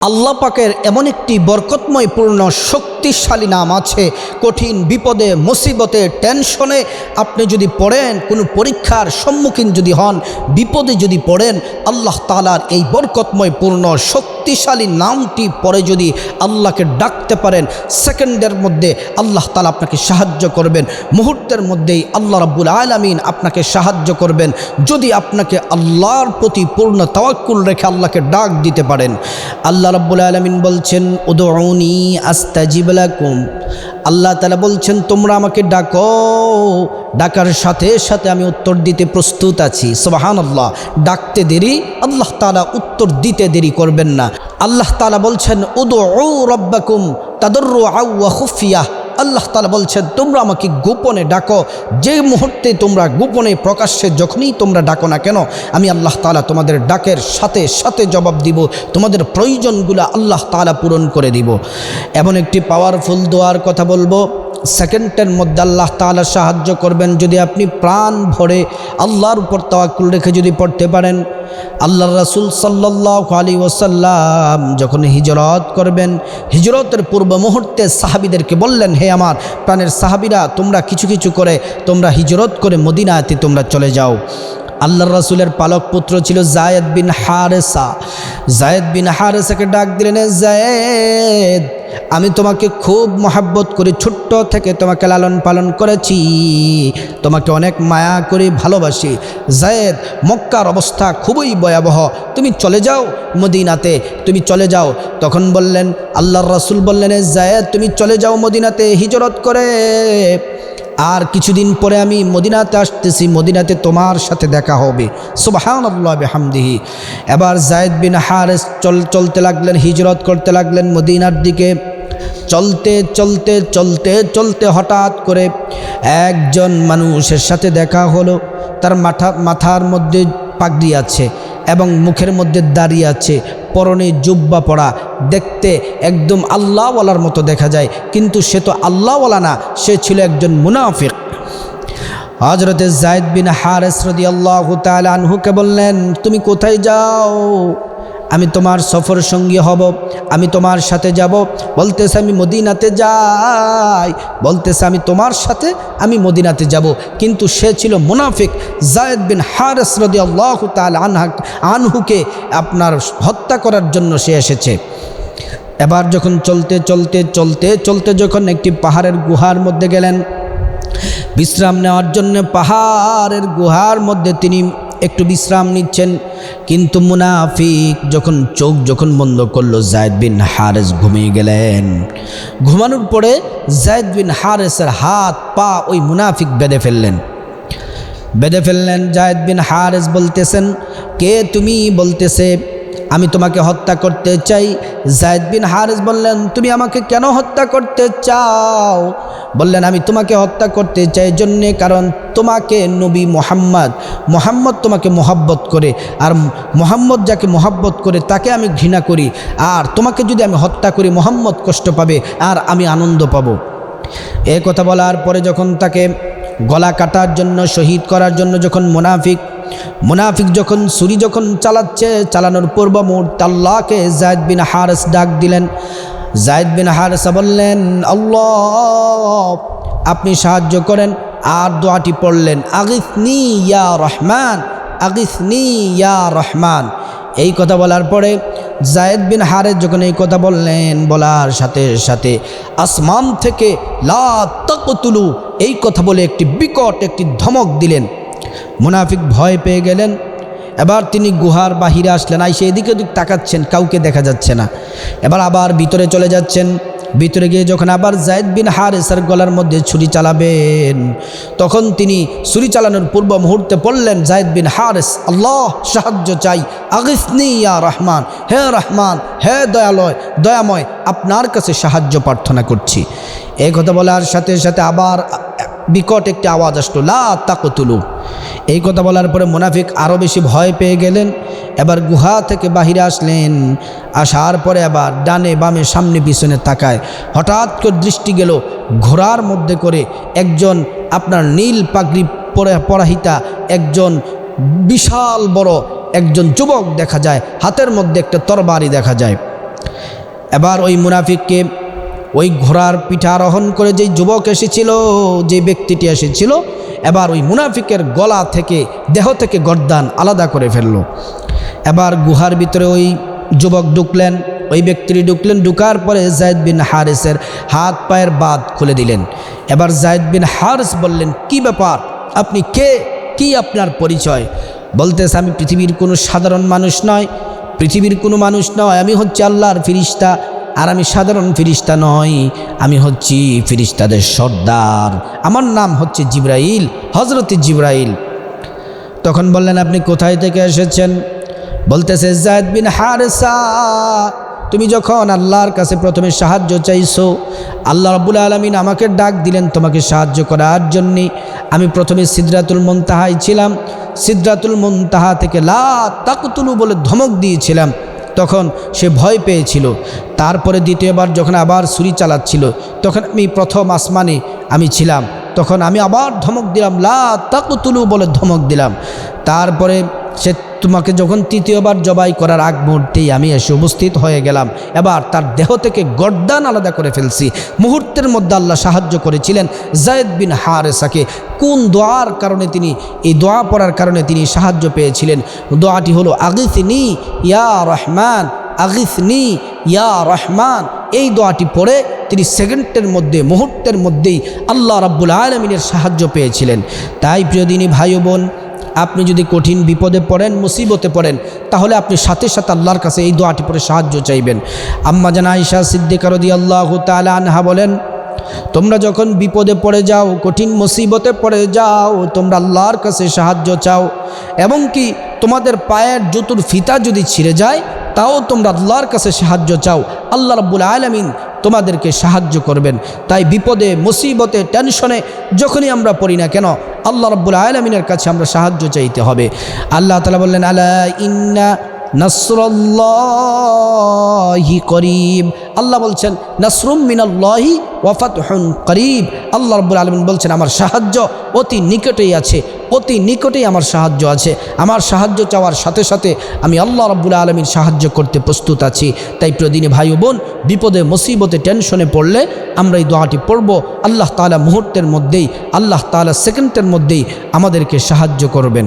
আল্লাহ পাকের এমন একটি বরকতময় পূর্ণ শক্তিশালী নাম আছে। কঠিন বিপদে, মুসিবতে, টেনশনে আপনি যদি পড়েন, কোনো পরীক্ষার সম্মুখীন যদি হন, বিপদে যদি পড়েন, আল্লাহ তালার এই বরকতময় পূর্ণ, শক্তিশালী নামটি পরে যদি আল্লাহকে ডাকতে পারেন, সেকেন্ডের মধ্যে আল্লাহ তালা আপনাকে সাহায্য করবেন, মুহূর্তের মধ্যেই আল্লাহ রাব্বুল আলামিন আপনাকে সাহায্য করবেন, যদি আপনাকে আল্লাহর প্রতি পূর্ণ তাওয়াক্কুল রেখে আল্লাহকে ডাক দিতে পারেন। আল্লাহ রাব্বুল আলামিন বলছেন, উদউনি আস্তাজিব আল্লাহ তালা বলছেন, তোমরা আমাকে ডাকো। ডাকার সাথে সাথে আমি উত্তর দিতে প্রস্তুত আছি। সোবাহান আল্লাহ ডাকতে দেরি, আল্লাহ তালা উত্তর দিতে দেরি করবেন না। আল্লাহ তালা বলছেন উদু রব্বাকুম তাদর আউয়া আল্লাহ তালা বলছেন, তোমরা আমাকে গোপনে ডাকো। যে মুহূর্তে তোমরা গোপনে প্রকাশ্যে যখনই তোমরা ডাকো না কেন, আমি আল্লাহ তালা তোমাদের ডাকের সাথে সাথে জবাব দিব। তোমাদের প্রয়োজনগুলো আল্লাহ তালা পূরণ করে দিব। এমন একটি পাওয়ারফুল দোয়ার কথা বলব। সেকেন্ডের মধ্যে আল্লাহ তালা সাহায্য করবেন যদি আপনি প্রাণ ভরে আল্লাহর উপর তাওয়াক্কুল রেখে যদি পড়তে পারেন। আল্লাহ রাসুল সাল্লাহ আলী ওসাল্লাম যখন হিজরত করবেন, হিজরতের পূর্ব মুহূর্তে সাহাবিদেরকে বললেন, হে আমার প্রাণের সাহাবিরা, তোমরা কিছু কিছু করে, তোমরা হিজরত করে মদিনাতে তোমরা চলে যাও। আল্লাহ রাসুলের পালক পুত্র ছিল জায়েদ বিন হারেসা। জায়েদ বিন হারেসাকে ডাক দিলেন, "এ জায়েদ আমি তোমাকে খুব মহাব্বত করে ছোট্ট থেকে তোমাকে লালন পালন করেছি। তোমাকে অনেক মায়া করে ভালোবাসি। জায়েদ, মক্কার অবস্থা খুবই ভয়াবহ। তুমি চলে যাও মদিনাতে। তুমি চলে যাও। তখন বললেন, আল্লাহর রাসুল বললেন জায়দ, তুমি চলে যাও মদিনাতে হিজরত করে। আর কিছুদিন পরে আমি মদিনাতে আসতেছি, মদিনাতে তোমার সাথে দেখা হবে। সুবাহান হামদিহি এবার জায়দ বিন হারেস চল, চলতে লাগলেন, হিজরত করতে লাগলেন মদিনার দিকে। চলতে চলতে চলতে চলতে হঠাৎ করে একজন মানুষের সাথে দেখা হলো। তার মাথা, মাথার মধ্যে পাগড়ি আছে। এবং মুখের মধ্যে দাঁড়িয়ে আছে। পরনে জুব্বা পড়া দেখতে একদম আল্লাহওয়ালার মতো দেখা যায়। কিন্তু সে তো আল্লাহওয়ালা না, সে ছিল একজন মুনাফিক। হজরতে জায়দ বিন হারেস রদি আল্লাহ আনহুকে বললেন, তুমি কোথায় যাও? আমি তোমার সফর সঙ্গী হব, আমি তোমার সাথে যাব। বলতেছে, আমি মদিনাতে যাই। বলতেছে, আমি তোমার সাথে, আমি মদিনাতে যাব। কিন্তু সে ছিল মুনাফিক। জায়দ বিন হারেস রদি আল্লাহ তাল আনহা, আনহুকে আপনার হত্যা করার জন্য সে এসেছে। এবার যখন চলতে চলতে চলতে চলতে যখন একটি পাহাড়ের গুহার মধ্যে গেলেন, বিশ্রাম নেওয়ার জন্য পাহাড়ের গুহার মধ্যে তিনি একটু বিশ্রাম নিচ্ছেন। কিন্তু মুনাফিক যখন চোখ যখন বন্ধ করল, জায়দ বিন হারেস ঘুমিয়ে গেলেন। ঘুমানোর পরে জায়দ বিন হারেসের হাত, পা ওই মুনাফিক বেঁধে ফেললেন। বেঁধে ফেললেন, জায়দ বিন হারেস বলতেছেন, কে তুমি? বলতেছে, আমি তোমাকে হত্যা করতে চাই। জায়দ বিন হারেস বললেন, তুমি আমাকে কেন হত্যা করতে চাও? বললেন, আমি তোমাকে হত্যা করতে চাই জন্যে কারণ তোমাকে নবী মোহাম্মদ মোহাম্মদ তোমাকে মোহাব্বত করে, আর মোহাম্মদ যাকে মোহাব্বত করে তাকে আমি ঘৃণা করি, আর তোমাকে যদি আমি হত্যা করি মোহাম্মদ কষ্ট পাবে, আর আমি আনন্দ পাব। এ কথা বলার পরে যখন তাকে গলা কাটার জন্য, শহীদ করার জন্য যখন মুনাফিক মুনাফিক যখন ছুরি যখন চালাচ্ছে, চালানোর পূর্ব মুহূর্তে আল্লাহকে জায়দ বিন হারেস ডাক দিলেন জায়দ বিন হারেসা বললেন, আল্লাহ, আপনি সাহায্য করেন আর দোয়াটি পড়লেন। আগিসনি ইয়া রহমান, আগিসনি ইয়া রহমান। এই কথা বলার পরে জায়েদ বিন হারেজ যখন এই কথা বললেন, বলার সাথে সাথে আসমান থেকে, লা এই কথা বলে একটি বিকট একটি ধমক দিলেন। মুনাফিক ভয় পেয়ে গেলেন। এবার তিনি গুহার বাহিরে আসলেন, আইসে এদিকে ওদিক তাকাচ্ছেন, কাউকে দেখা যাচ্ছে না। এবার আবার ভিতরে চলে যাচ্ছেন। ভিতরে গিয়ে যখন আবার জায়দ বিন হারেসার গলার মধ্যে ছুরি চালাবেন, তখন তিনি ছুরি চালানোর পূর্ব মুহূর্তে পড়লেন জায়দ বিন হারেস, আল্লাহ সাহায্য চাই। আগিসনি ইয়া রহমান, হে রহমান, হে দয়ালয়, দয়াময়, আপনার কাছে সাহায্য প্রার্থনা করছি। এই কথা বলার সাথে সাথে আবার বিকট একটি আওয়াজ আসলো, লা তাকতুলু। এই কথা বলার পরে মুনাফিক আরও বেশি ভয় পেয়ে গেলেন। এবার গুহা থেকে বাহিরে আসলেন। আসার পরে আবার ডানে বামে সামনে পিছনে তাকায়। হঠাৎ করে দৃষ্টি গেল ঘোড়ার মধ্যে করে একজন আপনার নীল পাগড়ি পরে, পরাহিতা, একজন বিশাল বড় একজন যুবক দেখা যায়। হাতের মধ্যে একটা তরবারি দেখা যায়। এবার ওই মুনাফিককে ওই ঘোড়ার পিঠা আরোহণ করে যেই যুবক এসেছিল যে ব্যক্তিটি এসেছিল, এবার ওই মুনাফিকের গলা থেকে, দেহ থেকে গর্দান আলাদা করে ফেলল। এবার গুহার ভিতরে ওই যুবক ঢুকলেন, ওই ব্যক্তিটি ঢুকলেন, ঢুকার পরে জায়দ বিন হারিসের হাত পায়ের বাদ খুলে দিলেন। এবার জায়দ বিন হারিস বললেন, কি ব্যাপার? আপনি কে? কি আপনার পরিচয়? বলতেছে, আমি পৃথিবীর কোনো সাধারণ মানুষ নয়, পৃথিবীর কোনো মানুষ নয়, আমি হচ্ছে আল্লাহর ফিরিস্তা আর আমি সাধারণ ফিরিস্তা নই, আমি হচ্ছি ফিরিস্তাদের সর্দার। আমার নাম হচ্ছে জিব্রাইল হজরত জিব্রাইল। তখন বললেন, আপনি কোথায় থেকে এসেছেন? বলতেছে, জায়দ বিন হারেসা, তুমি যখন আল্লাহর কাছে প্রথমে সাহায্য চাইছো, আল্লাহ রবুল আলমিন আমাকে ডাক দিলেন তোমাকে সাহায্য করার জন্যে। আমি প্রথমে সিদ্রাতুল মন্তাহাই ছিলাম, সিদ্রাতুল মন্তাহা থেকে লা তাকতুলু বলে ধমক দিয়েছিলাম। তখন সে ভয় পেয়েছিল। তারপরে দ্বিতীয়বার যখন আবার ছুরি চালাচ্ছিল, তখন আমি প্রথম আসমানে আমি ছিলাম। তখন আমি আবার ধমক দিলাম, লা তাকুতুলু বলে ধমক দিলাম। তারপরে সে তোমাকে যখন তৃতীয়বার জবাই করার আগ মুহূর্তেই আমি এসে উপস্থিত হয়ে গেলাম। এবার তার দেহ থেকে গর্দান আলাদা করে ফেলছি। মুহূর্তের মধ্যে আল্লাহ সাহায্য করেছিলেন জায়দ বিন হারেসাকে। কোন দোয়ার কারণে তিনি, এই দোয়া পড়ার কারণে তিনি সাহায্য পেয়েছিলেন? দোয়াটি হলো, আগিসনি ইয়া রহমান, আগিসনি ইয়া রহমান। এই দোয়াটি পড়ে তিনি সেকেন্ডের মধ্যে, মুহূর্তের মধ্যেই আল্লাহ রাব্বুল আলমিনের সাহায্য পেয়েছিলেন। তাই প্রিয়দিনী ভাই বোন আপনি যদি কঠিন বিপদে পড়েন, মুসিবতে পড়েন, তাহলে আপনি সাথে সাথে আল্লাহর কাছে এই দোয়াটি পরে সাহায্য চাইবেন। আম্মা জানা আইসা সিদ্দিকারদি আল্লাহ তালা আনহা বলেন, তোমরা যখন বিপদে পড়ে যাও, কঠিন মুসিবতে পড়ে যাও, তোমরা আল্লাহর কাছে সাহায্য চাও। এবং কি তোমাদের পায়ের জুতুর ফিতা যদি ছিঁড়ে যায়, তাও তোমরা আল্লাহর কাছে সাহায্য চাও। আল্লাহ রব্বুল আলমিন তোমাদেরকে সাহায্য করবেন। তাই বিপদে, মুসিবতে, টেনশনে যখনই আমরা পড়ি না কেন আল্লাহ রব্বুল আলমিনের কাছে আমরা সাহায্য চাইতে হবে। আল্লাহ তালা বললেন আলা ইন্না নাসরল্লাহি করিব আল্লাহ বলছেন, নাসরুম মিনাল্লাহি ওয়াফাতহুন করিব আল্লাহ রব্বুল আলমিন বলছেন, আমার সাহায্য অতি নিকটেই আছে, অতি নিকটেই আমার সাহায্য আছে। আমার সাহায্য চাওয়ার সাথে সাথে আমি আল্লাহ রব্বুল আলমীর সাহায্য করতে প্রস্তুত আছি। তাই প্রদিনে ভাই বোন, বিপদে, মুসিবতে, টেনশনে পড়লে আমরা এই দোয়াটি পড়ব। আল্লাহ তালা মুহূর্তের মধ্যেই, আল্লাহ তালা সেকেন্ডের মধ্যেই আমাদেরকে সাহায্য করবেন।